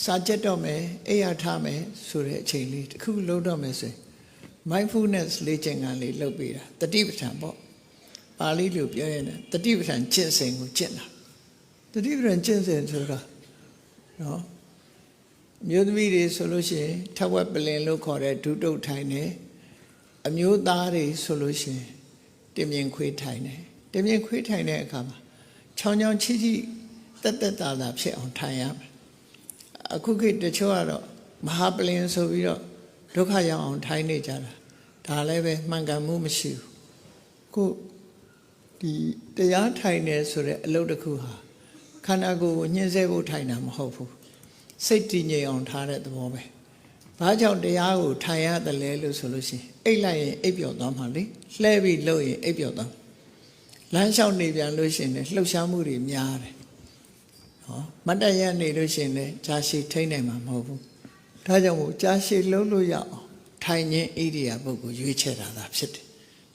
စာကြက်တော့မယ်အိယာထားမယ်ဆိုတဲ့အချိန်လေးတစ်ခုလုံးတော့မယ်ဆိုရင် mindfulness လေ့ကျင့်ခန်းလေးလုပ်ပေးတာတတိပဋ္ဌာန်ပေါ့ပါဠိလိုပြောရင်လည်းတတိပဋ္ဌာန်ကျင့်စဉ်ကိုကျင့်တာတတိပဋ္ဌာန်ကျင့်စဉ်ဆိုတာနော်အမျိုးသမီးတွေဆိုလို့ရှိရင်ထက်ဝက်ပလင်လို့ခေါ်တဲ့ဒုတုတ်ထိုင်တယ်အမျိုးသားတွေဆိုလို့ရှိရင်တင်မြင်ခွေးထိုင်တယ်တင်မြင်ခွေးထိုင်တဲ့အခါမှာချောင်းချောင်းချီချီတက်တက်တာတာဖြစ်အောင်ထိုင်ရမယ် အခုခေတ်တချို့ကတော့မဟာပလင်ဆိုပြီးတော့ဒုက္ခရောက်အောင်ထိုင်နေကြတာဒါလည်းပဲမှန်ကန်မှုမရှိဘူးခုဒီတရားထိုင်နေဆိုတဲ့အလုပ်တစ်ခုဟာခန္ဓာကိုယ်ကိုညှင်းဆဲဖို့ထိုင်တာမဟုတ်ဘူးစိတ်တည်ငြိမ်အောင်ထားတဲ့သဘောပဲဘာကြောင့်တရားကိုထိုင်ရတယ်လဲလို့ဆိုလို့ရှိရင်အိတ်လိုက်ရင်အိပ်ပျော်သွားမှာလေလှဲပြီးလှုပ်ရင်အိပ်ပျော်သွားလမ်းလျှောက်နေပြန်လို့ရှိရင်လည်းလှုပ်ရှားမှုတွေများတယ်ဟော မတ်တရနေလို့ရှိရင်လည်းဂျာရှိထိမ့်နိုင်မှာမဟုတ်ဘူးဒါကြောင့်မို့ဂျာရှိလှုပ်လို့ရအောင်ထိုင်ခြင်းဣရိယာပုဂ္ဂိုလ်ရွေးချယ်တာသာဖြစ်တယ်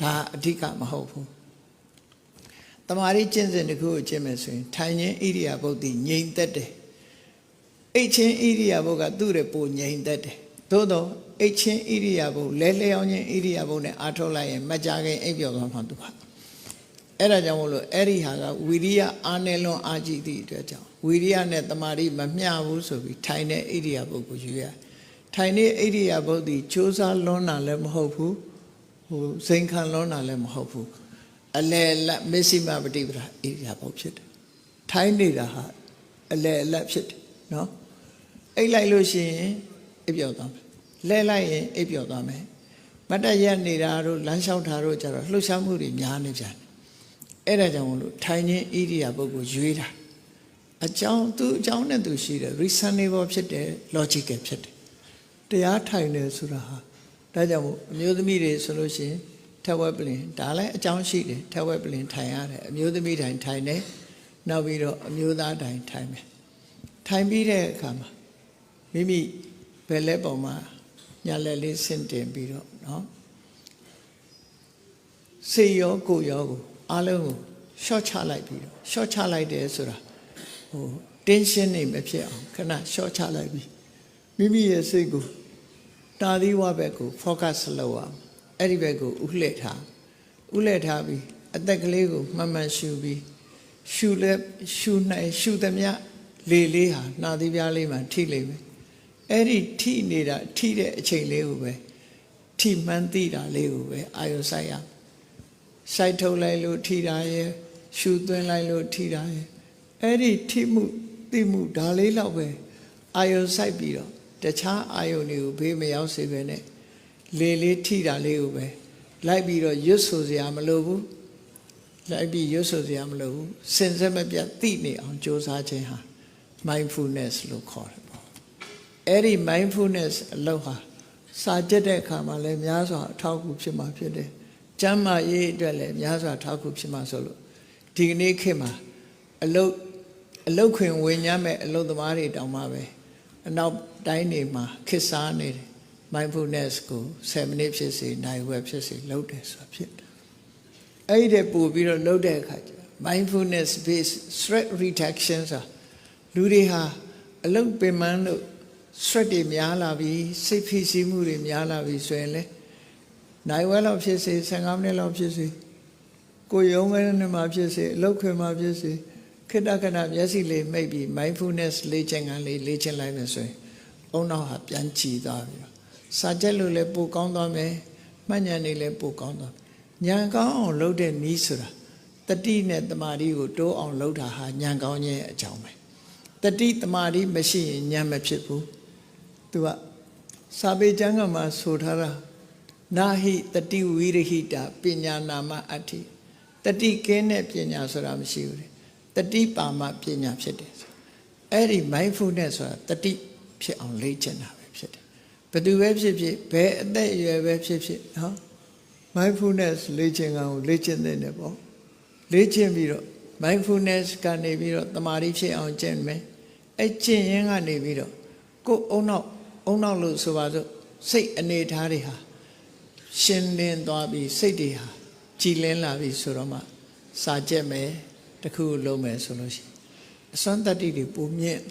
ဒါအဓိကမဟုတ်ဘူးတမာရီကျင့်စဉ်တစ်ခုကိုကျင့်မယ်ဆိုရင်ထိုင်ခြင်းဣရိယာပုတ်တိငြိမ်သက်တယ်အိတ်ချင်းဣရိယာပုတ်ကသူ့ရဲ့ပိုငြိမ်သက်တယ်သို့တော့အိတ်ချင်းဣရိယာပုတ်လဲလဲအောင်ချင်းဣရိယာပုတ်နဲ့အားထုတ်လိုက်ရင်မကြခင်အိပ်ပျော်သွားမှသူဟာအဲ့ဒါကြောင့်မို့လို့အဲ့ဒီဟာကဝီရိယအားနဲ့လွန်အားကြီးသည့်အတွက်ကြောင့် ဝီရိယနဲ့တမာရီမမျှဘူးဆိုပြီးထိုင်တဲ့ဣရိယာပုတ်ကိုယူရထိုင်တဲ့ဣရိယာပုတ်ဒီစ조사လွန်တာလည်းမဟုတ်ဘူးဟိုစိန်ခံလွန်တာလည်းမဟုတ်ဘူးအလေလက်မစ္စည်းမပฏิပဒါဣရိယာပုတ်ဖြစ်တယ်ထိုင်နေတာဟာအလေအလက်ဖြစ်တယ်နော်အိတ်လိုက်လို့ရှိရင်အိပ်ပျော်သွားမယ်လဲလိုက်ရင်အိပ်ပျော်သွားမယ်မတ်တရက်နေတာတို့လမ်းလျှောက်တာတို့ကြတော့လှုပ်ရှားမှုတွေများနေပြန်တယ်အဲ့ဒါကြောင့်မလို့ထိုင်ခြင်းဣရိယာပုတ်ကိုရွေးတာ အကြောင်းသူအကြောင်းနဲ့သူရှိတယ် reasonable ဖြစ်တယ် logical ဖြစ်တယ်တရားထိုင်တယ်ဆိုတာဟာဒါကြောင့်မို့အမျိုးသမီးတွေဆိုလို့ရှိရင်ထက်ဝက်ပလင်ဒါလည်းအကြောင်းရှိတယ်ထက်ဝက်ပလင်ထိုင်ရတယ်အမျိုးသမီးတိုင်းထိုင်တယ်နောက်ပြီးတော့အမျိုးသားတိုင်းထိုင်မယ်ထိုင်ပြီးတဲ့အခါမှာမိမိဘယ်လက်ပေါ်မှာညာလက်လေးဆင့်တင်ပြီးတော့เนาะစေရောကိုယ်ရောကိုအားလုံးကိုရှော့ချလိုက်ပြီးတော့ရှော့ချလိုက်တယ်ဆိုတာ ဟိုတင်းရှင်းနေမဖြစ်အောင်ခဏရှော့ချလိုက်ပြီးမိမိရဲ့စိတ်ကိုတာသီဝဘက်ကို focus လုပ်အောင်အဲ့ဒီဘက်ကိုဥလှည့်ထားဥလှည့်ထားပြီးအသက်ကလေးကိုမှန်မှန်ရှူပြီးရှူလဲရှူနိုင်ရှူသမျှလေလေးဟာနှာသီးပြားလေးမှာထိလိမ့်မယ်အဲ့ဒီထိနေတာထိတဲ့အချိန်လေးကိုပဲထိမှန်းသိတာလေးကိုပဲအာယုဆိုင်ရစိုက်ထုတ်လိုက်လို့ထိတာရဲ့ရှူသွင်းလိုက်လို့ထိတာရဲ့ အဲ့ဒီထိမှုသိမှုဒါလေးတော့ပဲအာယုစိုက်ပြီးတော့တခြားအာယုတွေကိုဘေးမရောက်စေပဲနဲ့လေလေးထိတာလေးကိုပဲလိုက်ပြီးတော့ရွတ်ဆိုစရာမလိုဘူးလိုက်ပြီးရွတ်ဆိုစရာမလိုဘူးစင်စက်မပြတ်သိနေအောင်ကြိုးစားခြင်းဟာ mindfulness လို့ခေါ်တယ်ပေါ့အဲ့ဒီ mindfulness အလုပ်ဟာစာကြက်တဲ့အခါမှာလည်းများစွာအထောက်အကူဖြစ်မှာဖြစ်တယ်ကျမ်းမာရေးအတွက်လည်းများစွာအထောက်အကူဖြစ်မှာဆိုလို့ဒီကနေ့ခေတ်မှာအလုပ် အလုပ်ခွင်ဝင်ညမ်းမဲ့အလုပ်သမားတွေတောင်မှပဲအနောက်တိုင်းနေမှာခေတ်စားနေတယ် mindfulness ကို7မိနစ်ဖြစ်စေနိုင်ဝက်ဖြစ်စေလုပ်တယ်ဆိုတာဖြစ်တယ်အဲ့ဒီတည်းပို့ပြီးတော့လုပ်တဲ့အခါကျ mindfulness based stress reduction ဆိုတာလူတွေဟာအလုတ်ပင်ပန်းလို့ stress တွေများလာပြီးစိတ်ဖိစီးမှုတွေများလာပြီးဆိုရင်လေနိုင်ဝက်လောက်ဖြစ်စေ15မိနစ်လောက်ဖြစ်စေကိုယ်ရုံးကနေမှဖြစ်စေအလုတ်ခွင်မှဖြစ်စေ ခိတ္တခဏမျက်စိလေးမိတ်ပြီး mindfulness လေ့ကျင့်ခန်းလေးလေ့ကျင့်လိုက်မယ်ဆိုရင်အုံနောက်ဟာပြန်ကြည်သွားပြီစာချက်လို့လည်းပိုကောင်းသွားမယ်မှတ်ဉာဏ်တွေလည်းပိုကောင်းသွားဉာဏ်ကောင်းအောင်လုပ်တဲ့နည်းဆိုတာတတိနဲ့တမာတိကိုတိုးအောင်လုပ်တာဟာဉာဏ်ကောင်းခြင်းအကြောင်းပဲတတိတမာတိမရှိရင်ဉာဏ်မဖြစ်ဘူးသူကစာပေကျမ်းကမှာဆိုထားတာနာဟိတတိဝိရဟိတာပညာနာမအဋ္ဌိတတိကင်းတဲ့ပညာဆိုတာမရှိဘူးလေ တတိပါမပညာဖြစ်တယ်အဲ့ဒီ mindfulness ဆိုတာတတိဖြစ်အောင်လေ့ကျင့်တာပဲဖြစ်တယ်ဘယ်သူပဲဖြစ်ဖြစ်ဘယ်အသက်အရွယ်ပဲဖြစ်ဖြစ်နော် mindfulness လေ့ကျင့်ကောင်ကိုလေ့ကျင့်တဲ့နေပေါ့လေ့ကျင့်ပြီးတော့ mindfulness ကနေပြီးတော့တမာတိဖြစ်အောင်ကျင့်မယ်အဲ့ကျင့်ရင်ကနေပြီးတော့ကိုယ်အုံနောက်အုံနောက်လို့ဆိုပါစို့စိတ်အနေထားတွေဟာရှင်းလင်းသွားပြီးစိတ်တွေဟာကြည်လင်းလာပြီဆိုတော့မှစာကြက်မယ် တခုလုံးမယ်ဆိုလို့ရှိရင်အစွမ်းတတ္တိတွေပုံမြင့်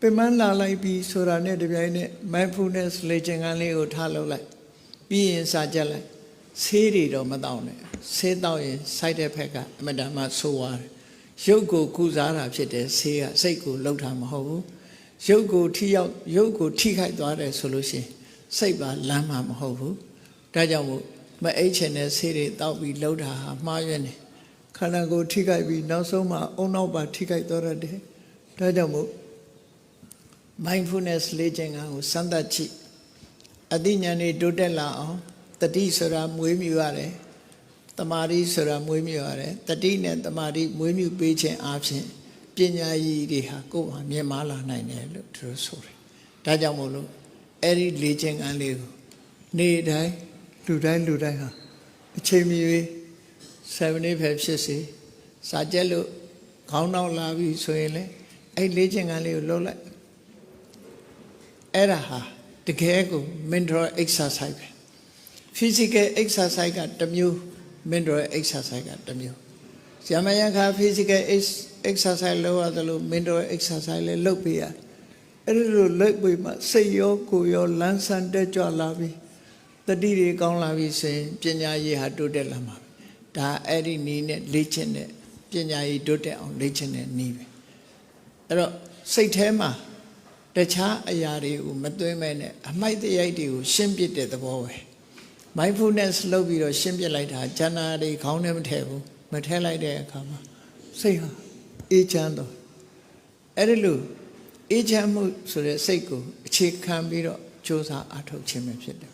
ပင်မလာလိုက်ပြီးဆိုတာနဲ့တပြိုင်နက် mindfulness လေ့ကျင့်ခန်းလေးကိုထားလုပ်လိုက်ပြီးရင်စာကြက်လိုက်ဆေးတွေတော့မတောင်းနဲ့ဆေးတောင်းရင် side effect ကအမတန်မှဆိုးသွားတယ်ရုပ်ကိုကုစားတာဖြစ်တယ်ဆေးကစိတ်ကိုလှုပ်တာမဟုတ်ဘူးရုပ်ကိုထိရောက်ရုပ်ကိုထိခိုက်သွားတယ်ဆိုလို့ရှိရင်စိတ်ပါလမ်းမှာမဟုတ်ဘူးဒါကြောင့်မို့မအိတ်ချင်တဲ့ဆေးတွေတောက်ပြီးလှုပ်တာဟာမှားရွံ့တယ် ခန္ဓာကိုယ်ထိခိုက်ပြီးနောက်ဆုံးမှာအုံနောက်ပါထိခိုက်သွားတတ်တယ်ဒါကြောင့်မို့ mindfulness လေ့ကျင့်ခန်းကိုစမ်းသပ်ကြည့်အသိဉာဏ်တွေတိုးတက်လာအောင်တတိဆိုတာမွေးမြူရတယ်တမာတိဆိုတာမွေးမြူရတယ်တတိနဲ့တမာတိမွေးမြူပေးခြင်းအပြင်ပညာရည်တွေဟာကိုယ်ဟာမြင်မာလာနိုင်တယ်လို့သူတို့ဆိုတယ်ဒါကြောင့်မို့လို့အဲ့ဒီလေ့ကျင့်ခန်းလေးကိုနေ့တိုင်းလူတိုင်းလူတိုင်းဟာအချိန်မီ 7 day ပဲဖြစ်စေစာကြက်လို့ခေါင်းနောက်လာပြီဆိုရင်လေအဲ့လေ့ကျင့်ခန်းလေးကိုလုပ်လိုက်အဲ့ဒါဟာတကယ်ကို mental exercise ပဲ physical exercise ကတစ်မျိုး mental exercise ကတစ်မျိုးဇာမယခါ physical ex- exercise လုပ်ရတယ်လို့ mental exercise လည်းလုပ်ပေးရတယ်အဲ့ဒီလိုလုပ်ပြီးမှစိတ်ရောကိုယ်ရောလန်းဆန်းတက်ကြွလာပြီတတိတွေကောင်းလာပြီဆိုရင်ပညာရေးဟာတိုးတက်လာမှာပဲ ဒါအဲ့ဒီနည်းနဲ့လေ့ကျင့်တဲ့ပညာရေးတိုးတက်အောင်လေ့ကျင့်တဲ့နည်းပဲအဲ့တော့စိတ်ထဲမှာတခြားအရာတွေကိုမသွင်းမဲနဲ့အမိုက်တရိုက်တွေကိုရှင်းပစ်တဲ့သဘောပဲ mindfulness လုပ်ပြီးတော့ရှင်းပစ်လိုက်တာဉာဏ်တွေခေါင်းထဲမထည့်ဘူးမထည့်လိုက်တဲ့အခါမှာစိတ်ဟာအေးချမ်းတော့အဲ့ဒီလိုအေးချမ်းမှုဆိုတဲ့စိတ်ကိုအခြေခံပြီးတော့စ조사အထုတ်ခြင်းပဲဖြစ်တယ်